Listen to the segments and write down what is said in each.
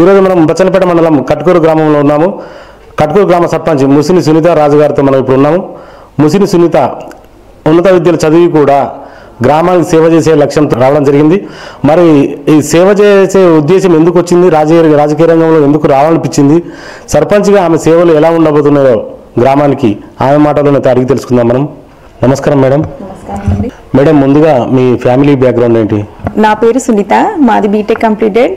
ఈరోజు మనం బచ్చలపేట మండలం కట్కూరు గ్రామంలో ఉన్నాము. కట్కూరు గ్రామ సర్పంచ్ ముసిని సునీత రాజు గారితో మనం ఇప్పుడు ఉన్నాము. ముసిని సునీత ఉన్నత విద్యలు చదివి కూడా గ్రామానికి సేవ చేసే లక్ష్యంతో రావడం జరిగింది. మరి ఈ సేవ చేసే ఉద్దేశం ఎందుకు వచ్చింది? రాజకీయ రాజకీయ రంగంలో ఎందుకు రావాలనిపించింది? సర్పంచ్గా ఆమె సేవలు ఎలా ఉండబోతున్నాయో గ్రామానికి ఆమె మాటలోనే అడిగి తెలుసుకుందాం మనం. నమస్కారం మేడం. మేడం ముందుగా మీ ఫ్యామిలీ బ్యాక్గ్రౌండ్ ఏంటి? నా పేరు సునీత మాది బీటెక్ కంప్లీటెడ్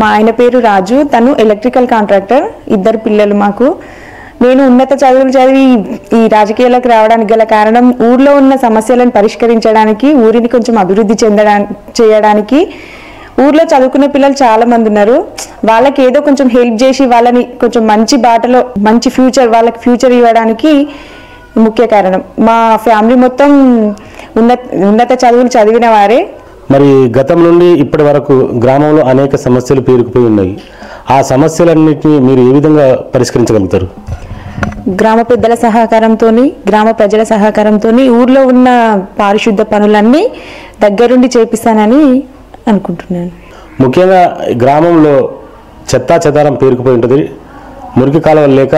మా ఆయన పేరు రాజు తను ఎలక్ట్రికల్ కాంట్రాక్టర్ ఇద్దరు పిల్లలు మాకు. నేను ఉన్నత చదువులు చదివి ఈ రాజకీయాలకు రావడానికి గల కారణం ఊర్లో ఉన్న సమస్యలను పరిష్కరించడానికి ఊరిని కొంచెం అభివృద్ధి చెందడానికి చేయడానికి. ఊర్లో చదువుకునే పిల్లలు చాలా మంది ఉన్నారు. వాళ్ళకి ఏదో కొంచెం హెల్ప్ చేసి వాళ్ళని కొంచెం మంచి బాటలో మంచి ఫ్యూచర్ వాళ్ళకి ఫ్యూచర్ ఇవ్వడానికి ముఖ్య కారణం. మా ఫ్యామిలీ మొత్తం ఉన్నత ఉన్నత చదువులు చదివిన వారే మరి గతం నుండి ఇప్పటి వరకు గ్రామంలో అనేక సమస్యలు పేరుకుపోయి ఉన్నాయి. ఆ సమస్యలన్నింటినీ మీరు ఏ విధంగా పరిష్కరించగలుగుతారు? గ్రామ పెద్దల సహకారంతో గ్రామ ప్రజల సహకారంతో ఊర్లో ఉన్న పారిశుద్ధ పనులన్నీ దగ్గరుండి చేపిస్తానని అనుకుంటున్నాను. ముఖ్యంగా గ్రామంలో చెత్తా చెదారం పేరుకుపోయి ఉంటుంది. మురికి కాలువలు లేక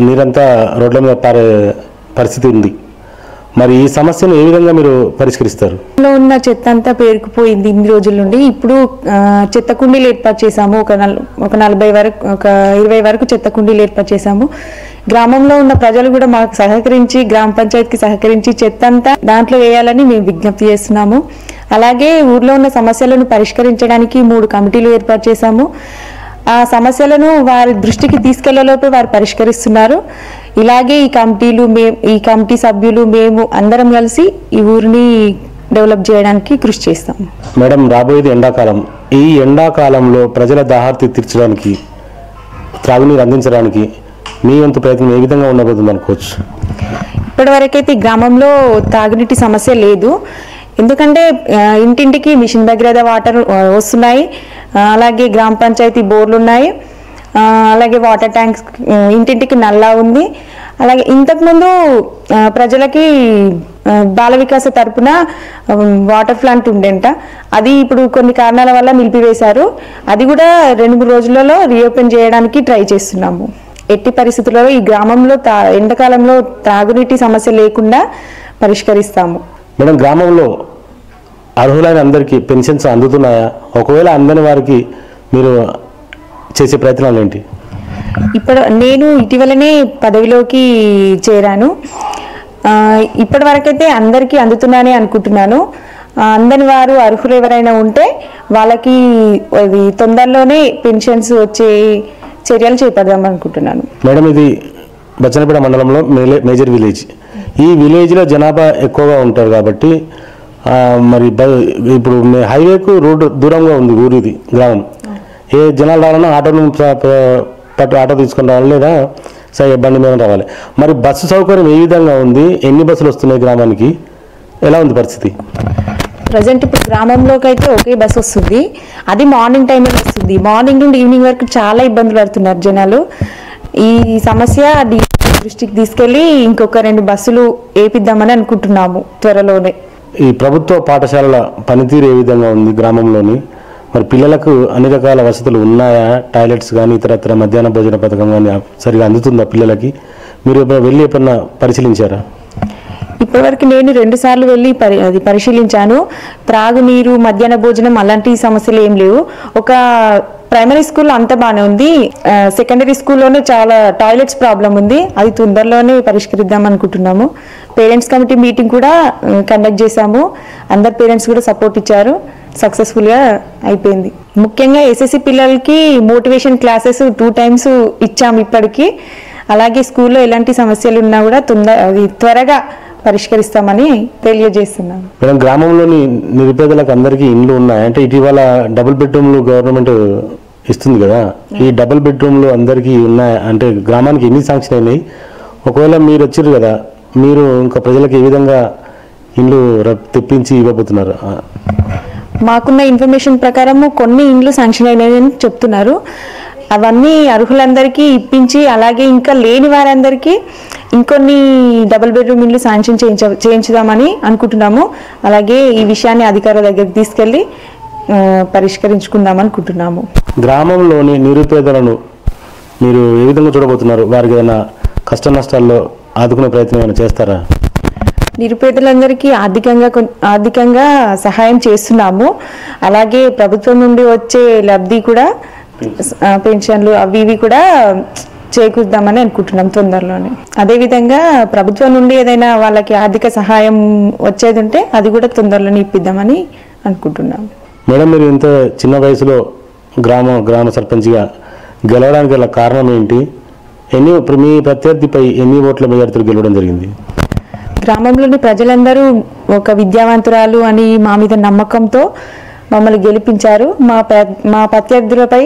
నీరంతా రోడ్ల మీద పారే పరిస్థితి ఉంది. మరి ఈ సమస్యను ఏ విధంగా మీరు పరిష్కరిస్తారు? లో ఉన్న చెత్త అంతా పేరుకుపోయింది ఇన్ని రోజుల నుండి. ఇప్పుడు చెత్త కుండీలు ఏర్పాటు చేశాము. ఒక నల్ ఒక నలభై వరకు ఒక ఇరవై వరకు చెత్త కుండీలు ఏర్పాటు చేశాము. గ్రామంలో ఉన్న ప్రజలు కూడా మాకు సహకరించి గ్రామ పంచాయతీకి సహకరించి చెత్త అంతా దాంట్లో వేయాలని మేము విజ్ఞప్తి చేస్తున్నాము. అలాగే ఊర్లో ఉన్న సమస్యలను పరిష్కరించడానికి మూడు కమిటీలు ఏర్పాటు చేశాము. ఆ సమస్యలను వారి దృష్టికి తీసుకెళ్ళేలోపే వారు పరిష్కరిస్తున్నారు. ఇలాగే ఈ కమిటీలు మే ఈ కమిటీ సభ్యులు మేము అందరం కలిసి ఈ ఊరిని డెవలప్ చేయడానికి కృషి చేస్తాము మేడం రాబోయేది ఎండాకాలం. ఈ ఎండాకాలంలో ప్రజల దాహార్తి తీర్చడానికి త్రాగునీరు అందించడానికి మీ వంతు ప్రయత్నం ఏ విధంగా ఉండబోతుంది అనుకోవచ్చు? ఇప్పటివరకైతే ఈ గ్రామంలో తాగునీటి సమస్య లేదు. ఎందుకంటే ఇంటింటికి మిషన్ భగీరథ వాటర్ వస్తున్నాయి. అలాగే గ్రామ పంచాయతీ బోర్లు ఉన్నాయి అలాగే వాటర్ ట్యాంక్స్ ఇంటింటికి నల్లా ఉంది. అలాగే ఇంతకుముందు ప్రజలకి బాల వికాస తరపున వాటర్ ప్లాంట్ ఉండేంట. అది ఇప్పుడు కొన్ని కారణాల వల్ల నిలిపివేశారు. అది కూడా రెండు మూడు రోజులలో రీఓపెన్ చేయడానికి ట్రై చేస్తున్నాము. ఎట్టి పరిస్థితులలో ఈ గ్రామంలో తా ఎండాకాలంలో తాగునీటి సమస్య లేకుండా పరిష్కరిస్తాము. మేడం గ్రామంలో అర్హులైన అందరికీ పెన్షన్స్ అందుతున్నాయా? ఒకవేళ అందని వారికి మీరు చేసే ప్రయత్నాలు ఏంటి? ఇప్పుడు నేను ఇటీవలనే పదవిలోకి చేరాను. ఇప్పటి వరకైతే అందరికీ అందుతున్నానే అనుకుంటున్నాను. అందని వారు అర్హులు ఎవరైనా ఉంటే వాళ్ళకి అది తొందరలోనే పెన్షన్స్ వచ్చే చర్యలు చేపడదాం అనుకుంటున్నాను. మేడం ఇది బచ్చనపేట మండలంలో మేజర్ విలేజ్. ఈ విలేజ్లో జనాభా ఎక్కువగా ఉంటారు కాబట్టి మరి ఇప్పుడు హైవేకు రోడ్డు దూరంగా ఉంది ఊరిది గ్రామం. ఏ జనాలు రావాలన్నా ఆటోను పట్టు ఆటో తీసుకొని రావాలి లేదా? సరే బండి మీద రావాలి. మరి బస్సు సౌకర్యం ఏ విధంగా ఉంది? ఎన్ని బస్సులు వస్తున్నాయి గ్రామానికి? ఎలా ఉంది పరిస్థితి? ప్రజెంట్ ఇప్పుడు గ్రామంలోకి అయితే ఒకే బస్ వస్తుంది. అది మార్నింగ్ టైంలో వస్తుంది. మార్నింగ్ నుండి ఈవినింగ్ వరకు చాలా ఇబ్బందులు పడుతున్నారు జనాలు. ఈ సమస్య దృష్టికి తీసుకెళ్ళి ఇంకొక రెండు బస్సులు వేపిద్దామని అనుకుంటున్నాము త్వరలోనే. ఈ ప్రభుత్వ పాఠశాలల పనితీరు ఏ విధంగా ఉంది గ్రామంలోని? మరి పిల్లలకు అన్ని రకాల వసతులు ఉన్నాయా? టాయిలెట్స్ కానీ ఇతరత్ర మధ్యాహ్న భోజన పథకం కానీ సరిగా అందుతుందా పిల్లలకి? మీరు ఎప్పుడైనా వెళ్ళి ఎప్పుడన్నా పరిశీలించారా? ఇప్పటివరకు నేను రెండు సార్లు వెళ్ళి పరి అది పరిశీలించాను. త్రాగునీరు మధ్యాహ్న భోజనం అలాంటి సమస్యలు ఏం లేవు. ఒక ప్రైమరీ స్కూల్ అంత బాగానే ఉంది. సెకండరీ స్కూల్లోనే చాలా టాయిలెట్స్ ప్రాబ్లం ఉంది. అది తొందరలోనే పరిష్కరిద్దాం అనుకుంటున్నాము. పేరెంట్స్ కమిటీ మీటింగ్ కూడా కండక్ట్ చేశాము. అందరు పేరెంట్స్ కూడా సపోర్ట్ ఇచ్చారు. సక్సెస్ఫుల్గా అయిపోయింది. ముఖ్యంగా ఎస్ఎస్సి పిల్లలకి మోటివేషన్ క్లాసెస్ టూ టైమ్స్ ఇచ్చాము ఇప్పటికీ. అలాగే స్కూల్లో ఎలాంటి సమస్యలు ఉన్నా కూడా తొందర త్వరగా పరిష్కరిస్తామని తెలియజేస్తున్నాను. మేడం గ్రామంలోని నిరుపేదలకు అందరికీ ఇండ్లు ఉన్నాయి? అంటే ఇటీవల డబుల్ బెడ్రూమ్లు గవర్నమెంట్ ఇస్తుంది కదా. ఈ డబుల్ బెడ్రూమ్లు అందరికీ ఉన్నాయి? అంటే గ్రామానికి ఎన్ని శాంక్షన్ అయినాయి? ఒకవేళ మీరు వచ్చారు కదా మీరు ఇంకా ప్రజలకు ఏ విధంగా ఇండ్లు తెప్పించి ఇవ్వబోతున్నారు? మాకున్న ఇన్ఫర్మేషన్ ప్రకారము కొన్ని ఇండ్లు శాంక్షన్ అయినాయని చెప్తున్నారు. అవన్నీ అర్హులందరికీ ఇప్పించి అలాగే ఇంకా లేని వారందరికీ ఇంకొన్ని డబుల్ బెడ్రూమ్ ఇండ్లు శాంక్షన్ చేయించ చేయించుదామని అనుకుంటున్నాము. అలాగే ఈ విషయాన్ని అధికారుల దగ్గరికి తీసుకెళ్ళి పరిష్కరించుకుందాం అనుకుంటున్నాము. గ్రామంలోని నిరుపేదలను మీరు ఏ విధంగా చూడబోతున్నారు? వారికి ఏదైనా కష్ట నష్టాల్లో ఆదుకునే ప్రయత్నం ఏమైనా చేస్తారా? నిరుపేదలందరికీ ఆర్థికంగా ఆర్థికంగా సహాయం చేస్తున్నాము. అలాగే ప్రభుత్వం నుండి వచ్చే లబ్ధి కూడా పెన్షన్లు అవి ఇవి కూడా చేకూర్దామని అనుకుంటున్నాం తొందరలోనే. అదేవిధంగా ప్రభుత్వం నుండి ఏదైనా వాళ్ళకి ఆర్థిక సహాయం వచ్చేది ఉంటే అది కూడా తొందరలోనే ఇప్పిద్దామని అనుకుంటున్నాం. మేడం మీరు ఇంత చిన్న వయసులో గ్రామ గ్రామ సర్పంచ్గా గెలవడానికి గల కారణం ఏంటి? ఎన్ని మీ ప్రత్యర్థిపై ఎన్ని ఓట్ల మెజార్టీలు గెలవడం జరిగింది? గ్రామంలోని ప్రజలందరూ ఒక విద్యావంతురాలు అని మా మీద నమ్మకంతో మమ్మల్ని గెలిపించారు. మా మా ప్రత్యర్థులపై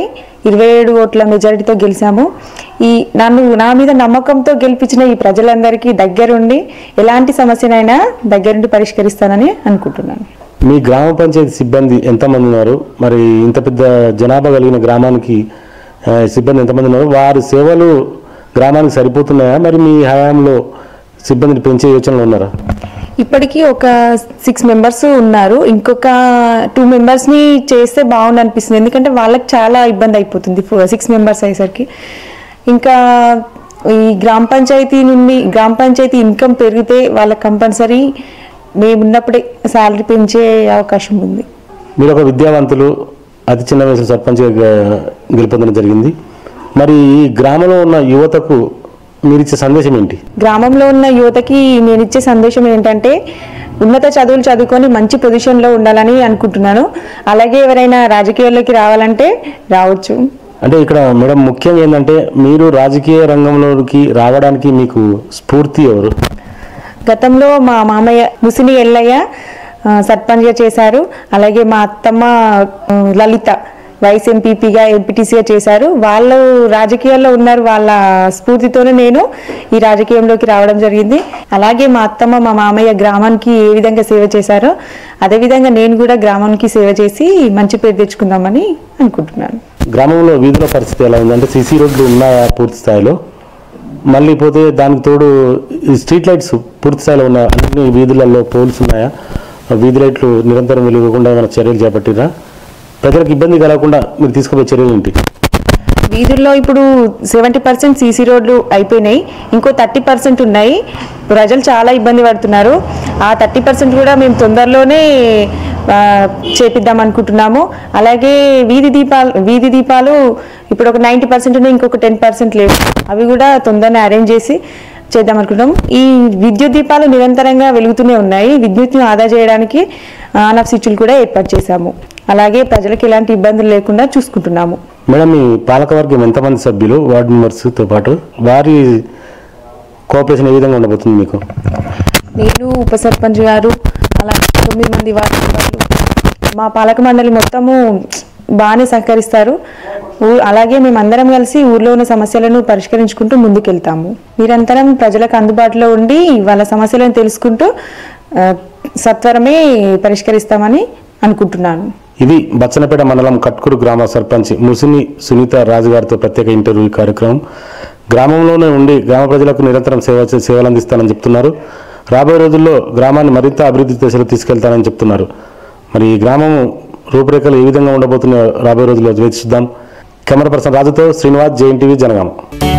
ఇరవై ఏడు ఓట్ల మెజారిటీతో గెలిచాము. ఈ నన్ను నా మీద నమ్మకంతో గెలిపించిన ఈ ప్రజలందరికీ దగ్గరుండి ఎలాంటి సమస్యనైనా దగ్గరుండి పరిష్కరిస్తానని అనుకుంటున్నాను. మీ గ్రామ పంచాయతీ సిబ్బంది ఎంతమంది ఉన్నారు? మరి ఇంత పెద్ద జనాభా కలిగిన గ్రామానికి సిబ్బంది ఎంతమంది ఉన్నారు? వారి సేవలు గ్రామానికి సరిపోతున్నాయా? మరి మీ హయాంలో సిబ్బందిని పెంచే యోచనలో ఉన్నారా? ఇప్పటికీ ఒక సిక్స్ మెంబర్స్ ఉన్నారు. ఇంకొక టూ మెంబర్స్ని చేస్తే బాగుంది అనిపిస్తుంది. ఎందుకంటే వాళ్ళకి చాలా ఇబ్బంది అయిపోతుంది సిక్స్ మెంబర్స్ అయ్యేసరికి. ఇంకా ఈ గ్రామ పంచాయతీ నుండి గ్రామ పంచాయతీ ఇన్కమ్ పెరిగితే వాళ్ళకి కంపల్సరీ మేము ఉన్నప్పుడే శాలరీ పెంచే అవకాశం ఉంది. మీరు ఒక విద్యావంతులు అతి చిన్న వయసులో సర్పంచ్గా గెలుపొందడం జరిగింది. మరి ఈ గ్రామంలో ఉన్న యువతకు మీరు ఇచ్చే సందేశం ఏంటి? గ్రామంలో ఉన్న యువతకి నేను ఇచ్చే సందేశం ఏంటంటే ఉన్నత చదువులు చదువుకొని మంచి పొజిషన్లో ఉండాలని అనుకుంటున్నాను. అలాగే ఎవరైనా రాజకీయాల్లోకి రావాలంటే రావచ్చు. అంటే ఇక్కడ మేడం ముఖ్యంగా ఏంటంటే మీరు రాజకీయ రంగంలోకి రావడానికి మీకు స్ఫూర్తి ఎవరు? గతంలో మా మామయ్య ముసిని ఎల్లయ్య సర్పంచ్గా చేశారు. అలాగే మా అత్తమ్మ లలిత. వైస్ ఎంపీపీగా ఎంపీటీసీగా చేశారు. వాళ్ళు రాజకీయాల్లో ఉన్నారు. వాళ్ళ స్ఫూర్తితోనే నేను ఈ రాజకీయంలోకి రావడం జరిగింది. అలాగే మా అత్తమ్మ మా మామయ్య గ్రామానికి ఏ విధంగా సేవ చేశారో అదేవిధంగా నేను కూడా గ్రామానికి సేవ చేసి మంచి పేరు తెచ్చుకుందామని అనుకుంటున్నాను. గ్రామంలో వీధుల పరిస్థితి ఎలా ఉందంటే సీసీ రోడ్లు ఉన్నాయా పూర్తి స్థాయిలో? మళ్ళీ పోతే దానికి తోడు స్ట్రీట్ లైట్స్ పూర్తి స్థాయిలో ఉన్నాయా అన్ని వీధులలో పోల్స్ ఉన్నాయా? వీధి లైట్లు నిరంతరం వెలుగకుండా ఏమైనా చర్యలు చేపట్టిరా? ప్రజలకు ఇబ్బంది కలగకుండా మీరు తీసుకుపోయే చర్యలు ఏంటి? వీధుల్లో ఇప్పుడు సెవెంటీ పర్సెంట్ సీసీ రోడ్లు అయిపోయినాయి. ఇంకో థర్టీ పర్సెంట్ ఉన్నాయి. ప్రజలు చాలా ఇబ్బంది పడుతున్నారు. ఆ థర్టీ పర్సెంట్ కూడా మేము తొందరలోనే చేపిద్దాం అనుకుంటున్నాము. అలాగే వీధి దీపాలు వీధి దీపాలు ఇప్పుడు ఒక నైంటీ పర్సెంట్ ఉన్నాయి ఇంకొక టెన్ పర్సెంట్ లేవు. అవి కూడా తొందరనే అరేంజ్ చేసి చేద్దాం అనుకుంటున్నాం ఈ విద్యుత్ దీపాలు నిరంతరంగా వెలుగుతూనే ఉన్నాయి. విద్యుత్ని ఆదా చేయడానికి ఆన్ ఆఫ్ స్విచ్లు కూడా ఏర్పాటు చేశాము. అలాగే ప్రజలకు ఎలాంటి ఇబ్బందులు లేకుండా చూసుకుంటున్నాము. మేడం మీ పాలకవర్గం ఎంతమంది సభ్యులు వార్డు మెంబర్స్తో పాటు వారి కోఆపరేషన్ ఏ విధంగా ఉండబోతుంది మీకు? నేను ఉప సర్పంచ్ గారు అలాగే తొమ్మిది మంది వార్డు మెంబర్లు. మా పాలక మండలి మొత్తము బాగానే సహకరిస్తారు. అలాగే మేమందరం కలిసి ఊర్లో ఉన్న సమస్యలను పరిష్కరించుకుంటూ ముందుకెళ్తాము. నిరంతరం ప్రజలకు అందుబాటులో ఉండి వాళ్ళ సమస్యలను తెలుసుకుంటూ సత్వరమే పరిష్కరిస్తామని అనుకుంటున్నాను. ఇది బచ్చనపేట మండలం కట్కూరు గ్రామ సర్పంచ్ ముసిని సునీత రాజు గారితో ప్రత్యేక ఇంటర్వ్యూ కార్యక్రమం. గ్రామంలోనే ఉండి గ్రామ ప్రజలకు నిరంతరం సేవ సేవలు అందిస్తానని చెప్తున్నారు. రాబోయే రోజుల్లో గ్రామాన్ని మరింత అభివృద్ధి దశలో తీసుకెళ్తానని చెప్తున్నారు. మరి ఈ గ్రామం రూపురేఖలు ఏ విధంగా ఉండబోతున్నాయో రాబోయే రోజుల్లో వేచి కెమెరా పర్సన్ రాజుతో శ్రీనివాస్ జేఎన్టీవీ జనగామం జనగామ.